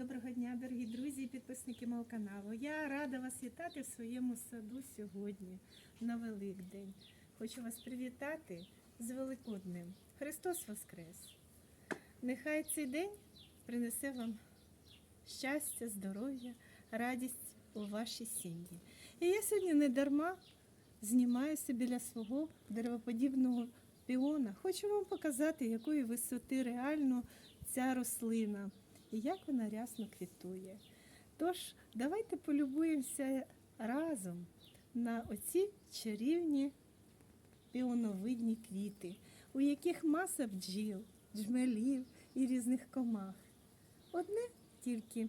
Доброго дня, дорогі друзі і підписники мого каналу. Я рада вас вітати в своєму саду сьогодні, на Великдень. Хочу вас привітати з Великоднем. Христос Воскрес! Нехай цей день принесе вам щастя, здоров'я, радість у вашій сім'ї. І я сьогодні не дарма знімаюся біля свого деревоподібного піона. Хочу вам показати, якої висоти реально ця рослина і як вона рясно квітує. Тож, давайте полюбуємося разом на оці чарівні піоновидні квіти, у яких маса бджіл, джмелів і різних комах. Одне тільки,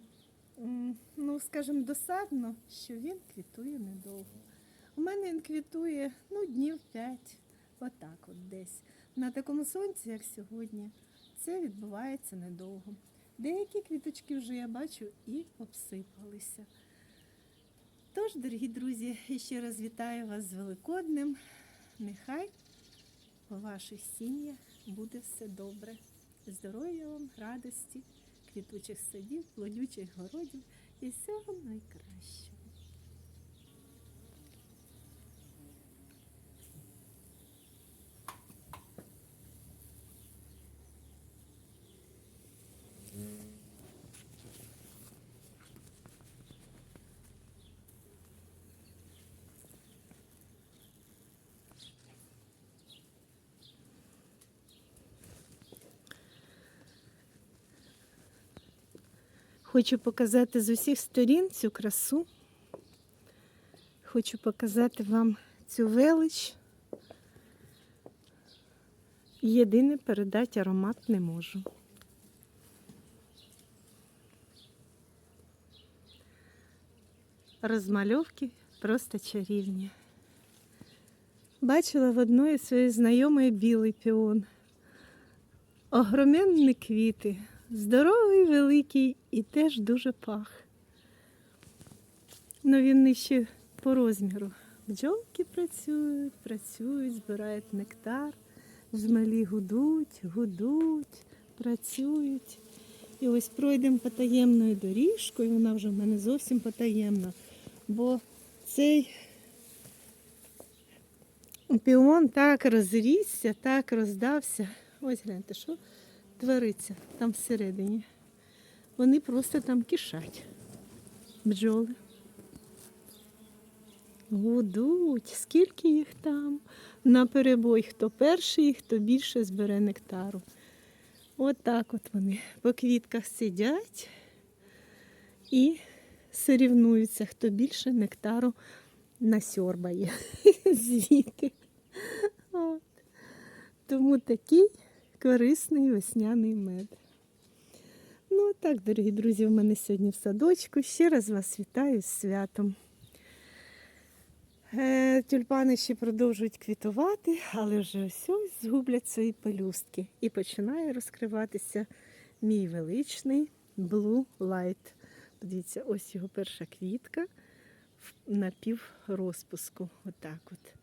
ну, скажімо, досадно, що він квітує недовго. У мене він квітує ну, днів п'ять, отак от десь. На такому сонці, як сьогодні, це відбувається недовго. Деякі квіточки вже я бачу і обсипалися. Тож, дорогі друзі, ще раз вітаю вас з Великоднем. Нехай у ваших сім'ях буде все добре. Здоров'я вам, радості, квітучих садів, плодючих городів і всього найкращого. Хочу показати з усіх сторін цю красу. Хочу показати вам цю велич. Єдине передати аромат не можу. Розмальовки просто чарівні. Бачила в одної своєї знайомої білий піон. Огроменні квіти, здоровий, великий і теж дуже пах. Ну він нижче по розміру. Бджолки працюють, працюють, збирають нектар, жмелі гудуть, гудуть, працюють. І ось пройдемо потаємною доріжкою, вона вже в мене зовсім потаємна, бо цей піон так розрісся, так роздався. Ось гляньте, що твориться там всередині. Вони просто там кишать. Бджоли. Гудуть, скільки їх там на перебой, хто перший, хто більше збере нектару. От так от вони по квітках сидять і сорівнуються, хто більше нектару насьорбає звідти. Тому такий корисний весняний мед. Ну так, дорогі друзі, в мене сьогодні в садочку. Ще раз вас вітаю з святом. Е, Тюльпани ще продовжують квітувати, але вже ось згублять свої пелюстки. І починає розкриватися мій величний Blue Light. Подивіться, ось його перша квітка на пів розпуску. Отак от.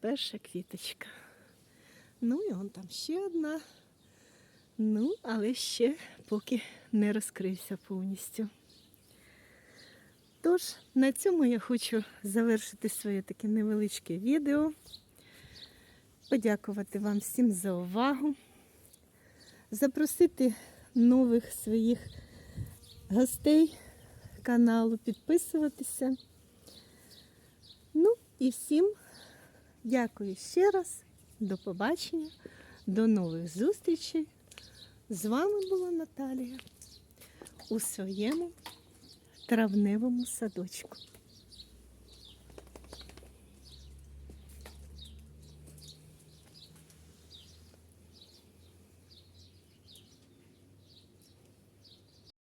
Перша квіточка. Ну і он там ще одна. Ну, але ще поки не розкрився повністю. Тож, на цьому я хочу завершити своє таке невеличке відео. Подякувати вам всім за увагу. Запросити нових своїх гостей каналу підписуватися. Ну і всім дякую ще раз. До побачення, до нових зустрічей. З вами була Наталія у своєму травневому садочку.